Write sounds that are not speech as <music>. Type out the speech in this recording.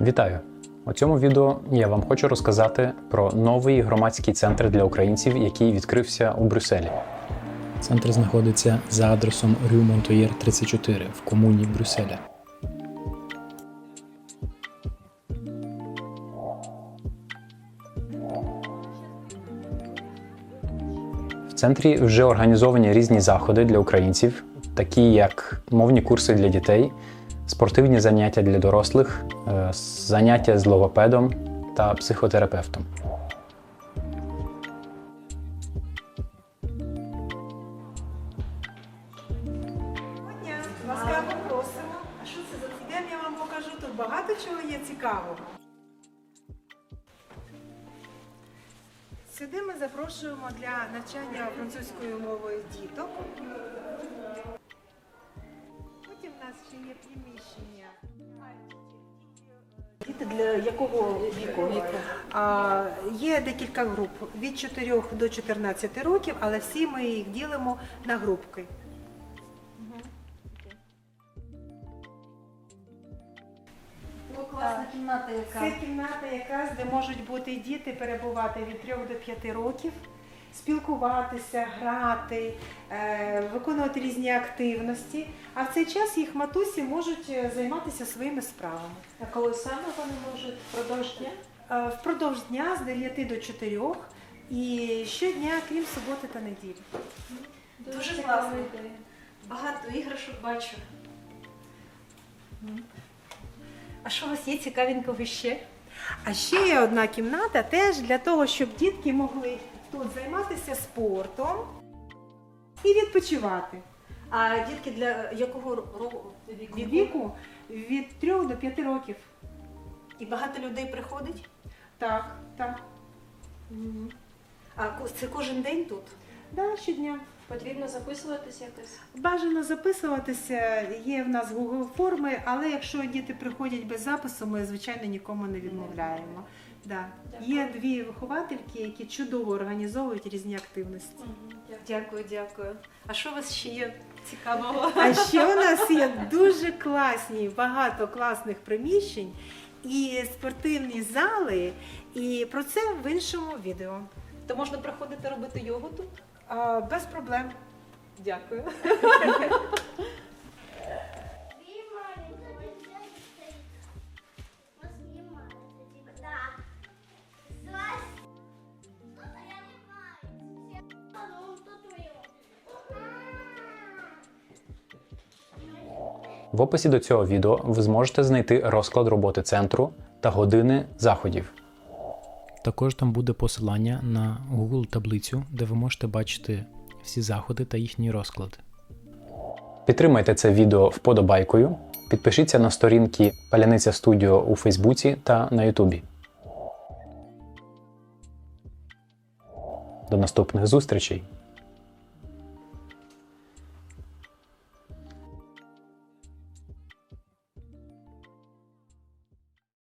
Вітаю! У цьому відео я вам хочу розказати про новий громадський центр для українців, який відкрився у Брюсселі. Центр знаходиться за адресом Рю Монтоєр 34 в комуні Брюсселя. В центрі вже організовані різні заходи для українців, такі як мовні курси для дітей, спортивні заняття для дорослих, е, заняття з логопедом та психотерапевтом. Ласкаво просимо. А що це за підемо? Я вам покажу. Тут багато чого є цікавого. Сюди ми запрошуємо для навчання французькою мовою діток. Нас ще є приміщення. Діти для якого віку? А, є декілька груп від 4 до 14 років, але всі ми їх ділимо на групки. Класна кімната Це яка. кімната, якраз де можуть бути діти перебувати від 3 до 5 років, спілкуватися, грати, е, виконувати різні активності. А в цей час їх матусі можуть е, займатися своїми справами. А коли саме вони можуть впродовж дня? Е, Впродовж дня з 9 до 4 і щодня, крім суботи та неділі. Дуже, цікава класно. ідея. Багато іграшок бачу. А що у вас є цікавенького ще? А ще є одна кімната теж для того, щоб дітки могли тут займатися спортом і відпочивати. А дітки для якого року віку? Від віку від 3 до 5 років. І багато людей приходить? Так, так. А ко- це кожен день тут? Да, щодня. Потрібно записуватись якось. Бажано записуватися, є в нас Google форми, але якщо діти приходять без запису, ми, звичайно, нікому не відмовляємо. Да. Є дві виховательки, які чудово організовують різні активності. Дякую, дякую. А що у вас ще є цікавого? А ще у нас є дуже класні, багато класних приміщень і спортивні зали, і про це в іншому відео. То можна приходити робити йогу тут? А, без проблем. Дякую. <laughs> В описі до цього відео ви зможете знайти розклад роботи центру та години заходів. Також там буде посилання на Google таблицю, де ви можете бачити всі заходи та їхній розклад. Підтримайте це відео вподобайкою, підпишіться на сторінки Паляниця Студіо у Фейсбуці та на Ютубі. До наступних зустрічей!